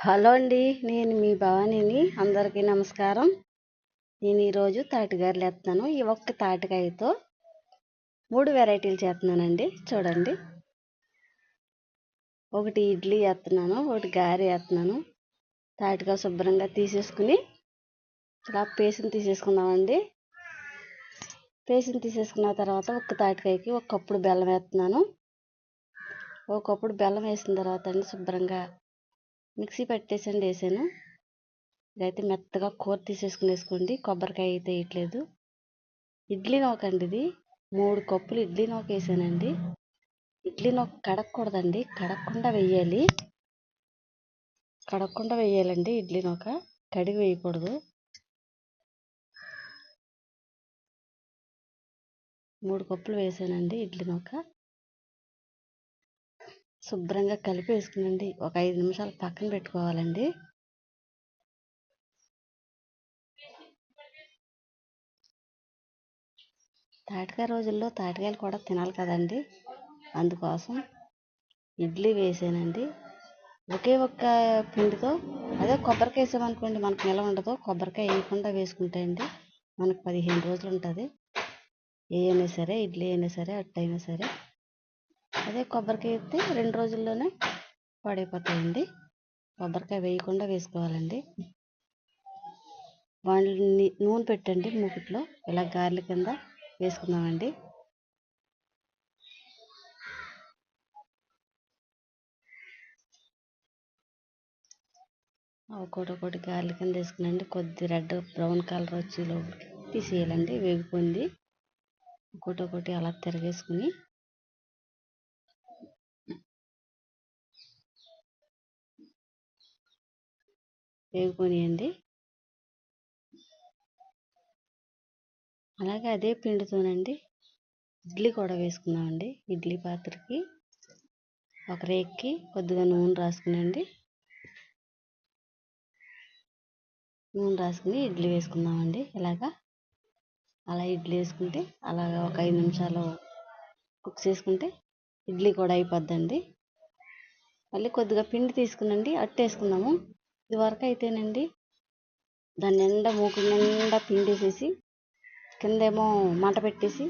Hello అండి నేను మీ భవానీని. అందరికీ నమస్కారం. నేను ఈరోజు తాటిగారులు వేస్తున్నాను. ఈ ఒక్క తాటికాయతో మూడు వెరైటీలు చేస్తున్నానండి. చూడండి. ఒకటి ఇడ్లీ వేస్తున్నాను ఒకటి గారె వేస్తున్నాను. తాటికాయ శుభ్రంగా తీసేసుకుని ఇలా పేసిన తీసేసుకుందామండి. పేసిన తీసేసుకున్న తర్వాత ఒక్క తాటికాయకి ఒక కప్పుడు బెల్లం వేస్తున్నాను. ఒక కప్పుడు బెల్లం వేసిన తర్వాత అండి శుభ్రంగా మిక్సీ పట్టేసండి వేసాను. ఇదైతే మెత్తగా కూర తీసేసుకుని వేసుకోండి కొబ్బరికాయ అయితే వేయట్లేదు. ఇడ్లీ నూకండి ఇది. మూడు కప్పులు ఇడ్లీ నోక వేసానండి. ఇడ్లీ నోక కడగకూడదండి కడగకుండా వేయాలి. కడగకుండా వేయాలండి ఇడ్లీ నోక. కడిగి వేయకూడదు. మూడు కప్పులు వేసానండి ఇడ్లీ నూక. శుభ్రంగా కలిపి వేసుకునండి. ఒక ఐదు నిమిషాలు పక్కన పెట్టుకోవాలండి. తాటికాయ రోజుల్లో తాటికాయలు కూడా తినాలి కదండి. అందుకోసం ఇడ్లీ వేసానండి. ఒకే ఒక్క పిండితో అదే కొబ్బరికాయ వేసామనుకోండి మనకు నిల ఉండదు. కొబ్బరికాయ వేయకుండా వేసుకుంటే అండి మనకు పదిహేను రోజులు ఉంటుంది. ఏ అయినా సరే ఇడ్లీ అయినా సరే అట్టయినా సరే అదే కొబ్బరికాయ వేస్తే రెండు రోజుల్లోనే పాడైపోతాయండి. కొబ్బరికాయ వేయకుండా వేసుకోవాలండి. వాళ్ళని నూనె పెట్టండి మూకుట్లో. ఇలా గార్ల కింద వేసుకుందామండి. ఒకటి ఒకటి గార్ల కింద వేసుకునండి కొద్ది రెడ్ బ్రౌన్ కలర్ వచ్చి లోపలికి తీసేయాలండి. వేగిపోయింది. ఒకటి ఒకటి అలా తిరగేసుకుని వేగిపోనియండి అలాగే అదే పిండితోనండి ఇడ్లీ కూడా వేసుకుందామండి. ఇడ్లీ పాత్రకి ఒక రేక్కి కొద్దిగా నూనె రాసుకునండి. నూనె రాసుకుని ఇడ్లీ వేసుకుందామండి. ఇలాగా అలా ఇడ్లీ వేసుకుంటే అలాగా ఒక ఐదు నిమిషాలు కుక్ చేసుకుంటే ఇడ్లీ కూడా అయిపోద్దండి. మళ్ళీ కొద్దిగా పిండి తీసుకునండి. అట్టు వేసుకుందాము ఇదివరకు అయితేనండి దాని నిండా మూకు నిండా పిండేసేసి కిందేమో మంట పెట్టేసి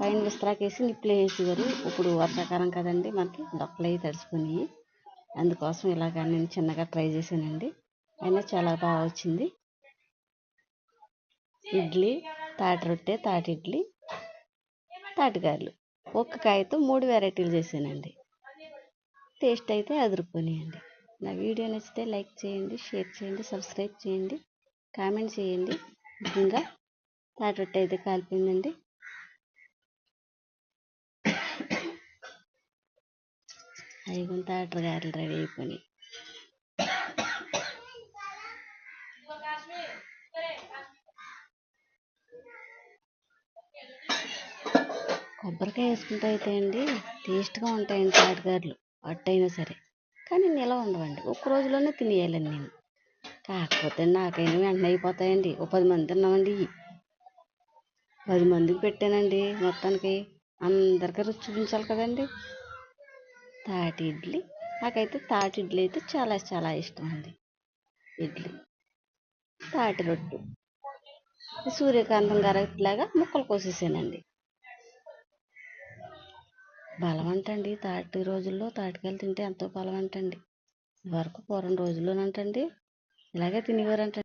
పైన విస్తరాకేసి నిప్పులు వేసేవారు. ఇప్పుడు వర్షాకాలం కదండి మనకి డొక్కలు అవి తడిసిపోయినాయి. అందుకోసం ఇలాగ నేను చిన్నగా ట్రై చేశానండి. అయినా చాలా బాగా వచ్చింది. ఇడ్లీ తాటి రొట్టె తాటి ఇడ్లీ తాటిగారులు ఒక్క కాయతో మూడు వెరైటీలు చేశానండి. టేస్ట్ అయితే అదిరిపోయినాయండి. నా వీడియో నచ్చితే లైక్ చేయండి షేర్ చేయండి సబ్స్క్రైబ్ చేయండి కామెంట్ చేయండి. ముఖ్యంగా తాటి అయితే కాలిపోయిందండి. అవి తాటి గారెలు రెడీ అయిపోయినాయి. కొబ్బరికాయ వేసుకుంటే అయితే అండి టేస్ట్గా ఉంటాయండి తాటగారులు అట్టయినా సరే. కానీ నిలవ ఉండవండి. ఒక్క రోజులోనే తినేయాలండి నేను. కాకపోతే నాకైనా వెంటనే అయిపోతాయండి. ఓ పది మంది తిన్నామండి. పది మందికి పెట్టానండి మొత్తానికి. అందరికీ రుచి చూపించాలి కదండి. తాటి ఇడ్లీ. నాకైతే తాటి ఇడ్లీ అయితే చాలా చాలా ఇష్టం అండి ఇడ్లీ. తాటి రొట్టు. సూర్యకాంతం గారు ఇట్లాగా ముక్కలు కోసేసానండి. బలవంటండి తాటి రోజుల్లో తాటికాయలు తింటే ఎంతో బలవంటండి వరకు పూర్వం రోజుల్లోనంటండి. ఇలాగే తినేవారంట